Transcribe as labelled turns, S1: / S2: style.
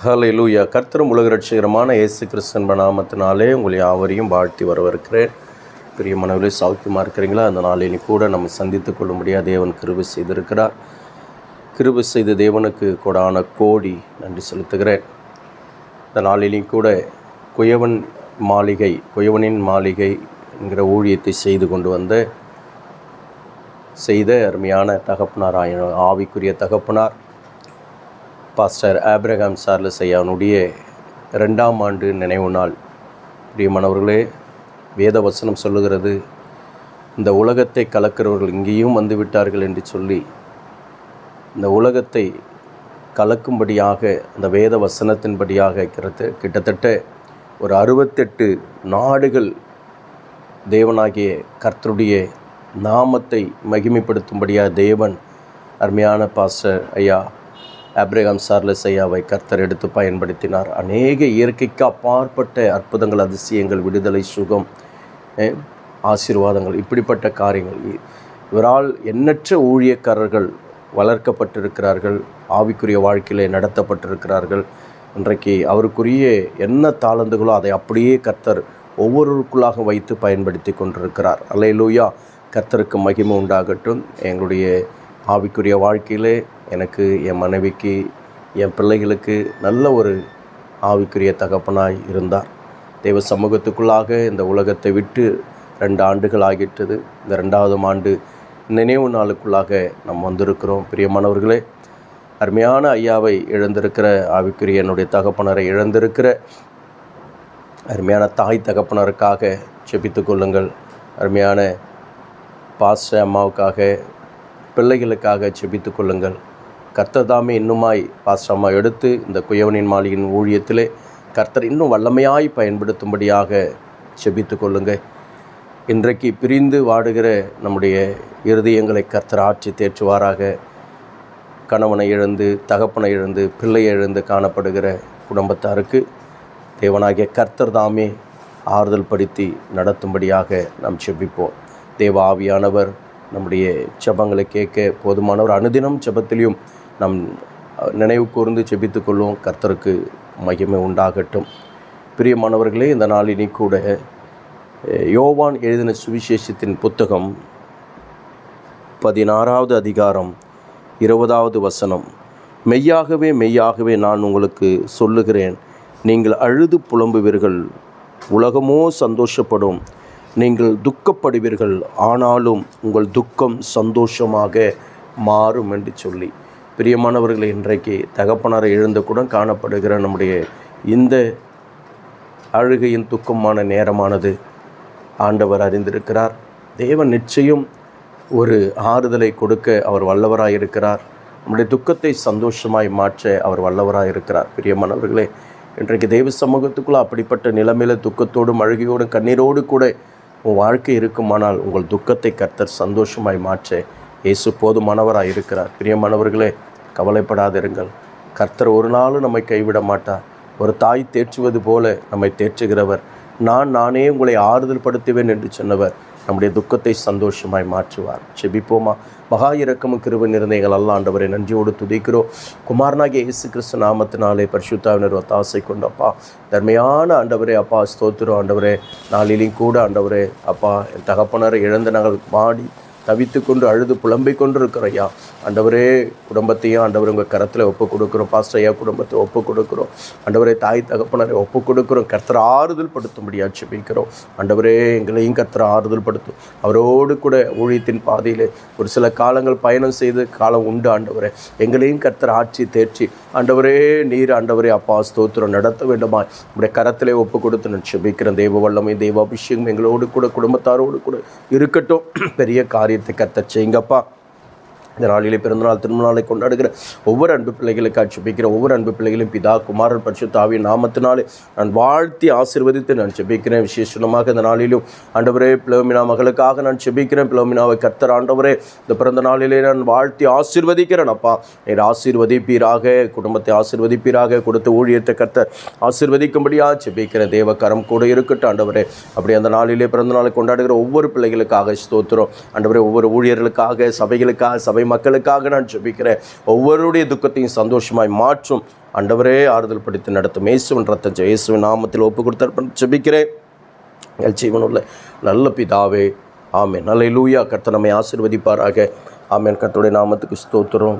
S1: ஹalleluya. கர்த்தரும் உலகரட்சிகரமான இயேசு கிறிஸ்தன் நாமத்தினாலே உங்களை யாவரையும் வாழ்த்தி வரவருக்கிறேன் பெரிய மனவிலே சௌக்கியமாக இருக்கிறீங்களா? அந்த நாளில் கூட நம்ம சந்தித்து கொள்ளும்படியாக தேவன் கிருபி செய்திருக்கிறார். கிருபி செய்த தேவனுக்கு கொடான கோடி நன்றி செலுத்துகிறேன். இந்த நாளிலையும் கூட குயவன் மாளிகை குயவனின் மாளிகை என்கிற ஊழியத்தை செய்து கொண்டு வந்த செய்த அருமையான தகப்பனார் ஆவிக்குரிய தகப்பனார். பாஸ்டர் ஆப்ரஹாம் சார்லஸ் ஐயானுடைய ரெண்டாம் ஆண்டு நினைவு நாள். பிரியமானவர்களே வேத வசனம் சொல்லுகிறது இந்த உலகத்தை கலக்கிறவர்கள் இங்கேயும் வந்துவிட்டார்கள் என்று சொல்லி இந்த உலகத்தை கலக்கும்படியாக அந்த வேத வசனத்தின்படியாக கிட்டத்த கிட்டத்தட்ட ஒரு அறுபத்தெட்டு நாடுகள் தேவனாகிய கர்த்தருடைய நாமத்தை மகிமைப்படுத்தும்படியாக தேவன் அருமையான பாஸ்டர் ஐயா ஆப்ரகாம் சார்லஸ் ஐயாவை கர்த்தர் எடுத்து பயன்படுத்தினார். அநேக இயற்கைக்கு அப்பாற்பட்ட அற்புதங்கள் அதிசயங்கள் விடுதலை சுகம் ஆசீர்வாதங்கள் இப்படிப்பட்ட காரியங்கள். இவரால் எண்ணற்ற ஊழியக்காரர்கள் வளர்க்கப்பட்டிருக்கிறார்கள் ஆவிக்குரிய வாழ்க்கையிலே நடத்தப்பட்டிருக்கிறார்கள். இன்றைக்கு அவருக்குரிய என்ன தாளந்துகளோ அதை அப்படியே கர்த்தர் ஒவ்வொருவருக்குள்ளாக வைத்து பயன்படுத்தி கொண்டிருக்கிறார். அல்லேலூயா. கர்த்தருக்கு மகிமை உண்டாகட்டும். எங்களுடைய ஆவிக்குரிய வாழ்க்கையிலே எனக்கு என் மனைவிக்கு என் பிள்ளைகளுக்கு நல்ல ஒரு ஆவிக்குரிய தகப்பனாய் இருந்தார். தெய்வ சமூகத்துக்குள்ளாக இந்த உலகத்தை விட்டு ரெண்டு ஆண்டுகள் ஆகிட்டது இந்த ரெண்டாவது ஆண்டு நினைவு நாளுக்குள்ளாக நாம் வந்திருக்கிறோம். பிரியமானவர்களே அருமையான ஐயாவை இழந்திருக்கிற ஆவிக்குரிய என்னுடைய தகப்பனரை இழந்திருக்கிற அருமையான தாய் தகப்பனருக்காக செபித்து கொள்ளுங்கள். அருமையான பாச அம்மாவுக்காக பிள்ளைகளுக்காக செபித்து கொள்ளுங்கள். கர்த்தர்தாமே இன்னுமாய் பாசமாக எடுத்து இந்த குயவனின் மாளிகையின் ஊழியத்திலே கர்த்தர் இன்னும் வல்லமையாய் பயன்படுத்தும்படியாக செபித்து கொள்ளுங்கள் இன்றைக்கு பிரிந்து வாடுகிற நம்முடைய இருதயங்களை கர்த்தர் ஆட்சி தேற்றுவாராக. கணவனை இழந்து தகப்பனை இழந்து பிள்ளையை இழந்து காணப்படுகிற குடும்பத்தாருக்கு தேவனாகிய கர்த்தர் தாமே ஆறுதல் படுத்தி நடத்தும்படியாக நாம் செபிப்போம். தேவ ஆவியானவர் நம்முடைய செபங்களை கேட்க போதுமானவர். அனுதினம் ஜெபத்திலையும் நம் நினைவு கூர்ந்து செபித்துக் கொள்வோம். கர்த்தருக்கு மகிமை உண்டாகட்டும். பிரியமானவர்களே இந்த நாளினி கூட யோவான் எழுதின சுவிசேஷத்தின் புத்தகம் பதினாறாவது அதிகாரம் இருபதாவது வசனம். மெய்யாகவே மெய்யாகவே நான் உங்களுக்கு சொல்லுகிறேன். நீங்கள் அழுது புலம்புவீர்கள் உலகமோ சந்தோஷப்படும். நீங்கள் துக்கப்படுவீர்கள் ஆனாலும் உங்கள் துக்கம் சந்தோஷமாக மாறும் என்று சொல்லி. பிரியமானவர்களை இன்றைக்கு தகப்பனாரை எழுந்த கூட காணப்படுகிற நம்முடைய இந்த அழுகையின் துக்கமான நேரமானது ஆண்டவர் அறிந்திருக்கிறார். தேவன் நிச்சயம் ஒரு ஆறுதலை கொடுக்க அவர் வல்லவராயிருக்கிறார். நம்முடைய துக்கத்தை சந்தோஷமாய் மாற்ற அவர் வல்லவராயிருக்கிறார். பிரியமானவர்களே இன்றைக்கு தெய்வ சமூகத்துக்குள்ள அப்படிப்பட்ட நிலைமையில துக்கத்தோடும் அழுகையோடும் கண்ணீரோடு கூட உன் வாழ்க்கை இருக்குமானால் உங்கள் துக்கத்தை கர்த்தர் சந்தோஷமாய் மாற்ற இயேசு போதுமானவராக இருக்கிறார். பிரியமானவர்களே கவலைப்படாதிருங்கள். கர்த்தர் ஒரு நாளும் நம்மை கைவிட மாட்டார். ஒரு தாய் தேற்றுவது போல நம்மை தேற்றுகிறவர். நான் நானே உங்களை ஆறுதல் படுத்துவேன் என்று சொன்னவர் நம்முடைய துக்கத்தை சந்தோஷமாய் மாற்றுவார். செபிப்போமா மகா இறக்கமும் கிருபை நிர்ணயங்கள் அல்ல ஆண்டவரை நன்றியோடு துதிக்கிறோம். குமாரனாகிய இயேசு கிறிஸ்து நாமத்தினாலே பரிசுத்தாவினர் ஒத்தாசை கொண்டப்பா. தர்மையான ஆண்டவரே அப்பா ஸ்தோத்திரம் ஆண்டவரே. நாளிலையும் கூட ஆண்டவரே அப்பா என் தகப்பனரை இழந்த நாங்கள் மாடி தவித்து கொண்டு அழுது புலம்பிக் கொண்டு இருக்கிறோம் ஆண்டவரே குடும்பத்தையும் ஆண்டவர் உங்கள் கரத்தில் ஒப்பு கொடுக்குறோம் பாஸ்டையா ஐயா குடும்பத்தை ஒப்பு கொடுக்குறோம் ஆண்டவரே தாய் தகப்பனரை ஒப்பு கொடுக்குறோம் கர்த்தரை ஆறுதல் படுத்தும்படியாக செபிக்கிறோம் ஆண்டவரே எங்களையும் கர்த்தரை ஆறுதல் படுத்தும் அவரோடு கூட ஊழியத்தின் பாதையில் ஒரு சில காலங்கள் பயணம் செய்து காலம் உண்டு ஆண்டவரே. எங்களையும் கர்த்தர் ஆட்சி தேர்ச்சி ஆண்டவரே நீர் ஆண்டவரே அப்பா ஸ்தோத்திரம் நடத்த வேண்டுமா உடைய கரத்திலே ஒப்பு கொடுத்து நான் செபிக்கிறேன் தெய்வ வல்லமை தெய்வ அபிஷேகம் எங்களோடு கூட குடும்பத்தாரோடு கூட இருக்கட்டும். பெரிய காரியத்தை கத்த செய்யுங்கப்பா. இந்த நாளிலே பிறந்தநாள் திருமணநாளை கொண்டாடுகிற ஒவ்வொரு அன்பு பிள்ளைகளுக்கு ஜெபிக்கிற ஒவ்வொரு அன்பு பிள்ளைகளையும் பிதா குமாரன் பரிசுத்தாவின் நாமத்தினாலே நான் வாழ்த்தி ஆசிர்வதித்து நான் செபிக்கிறேன். விசேஷமாக இந்த நாளிலும் ஆண்டவரே பிளோமினா மகளுக்காக நான் செபிக்கிறேன். பிளோமினாவை கர்த்தர் ஆண்டவரே இந்த பிறந்த நாளிலே நான் வாழ்த்தி ஆசிர்வதிக்கிறேன். அப்பா நீர் ஆசீர்வதிப்பீராக குடும்பத்தை ஆசிர்வதிப்பீராக கொடுத்த ஊழியத்தை கர்த்தர் ஆசிர்வதிக்கும்படியாக செபிக்கிறேன் தேவக்கரம் கூட இருக்கட்டும். ஆண்டவரே அப்படி அந்த நாளிலே பிறந்த நாளை கொண்டாடுகிற ஒவ்வொரு பிள்ளைகளுக்காக ஸ்தோத்திரம். ஆண்டவரே ஒவ்வொரு ஊழியர்களுக்காக சபைகளுக்காக சபை கத்துடைய மக்களுக்காக நான் ஜெபிக்கிறேன். ஒவ்வொருடைய துக்கத்தையும் சந்தோஷமாய் மாற்றும். ஆண்டவரே ஆறுதல் படுத்தி நடத்தும் இயேசுவன் ரத்தம் ஜெ- இயேசுவின் நாமத்தில் ஒப்பு கொடுத்து ஜெபிக்கிறேன். எல் ஜீவனுள்ள நல்ல பிதாவே ஆமென். நல்ல லூயா கர்த்த நம்மை ஆசிர்வதிப்பாராக. ஆமேன். கர்த்தருடைய நாமத்துக்கு ஸ்தோத்திரம்.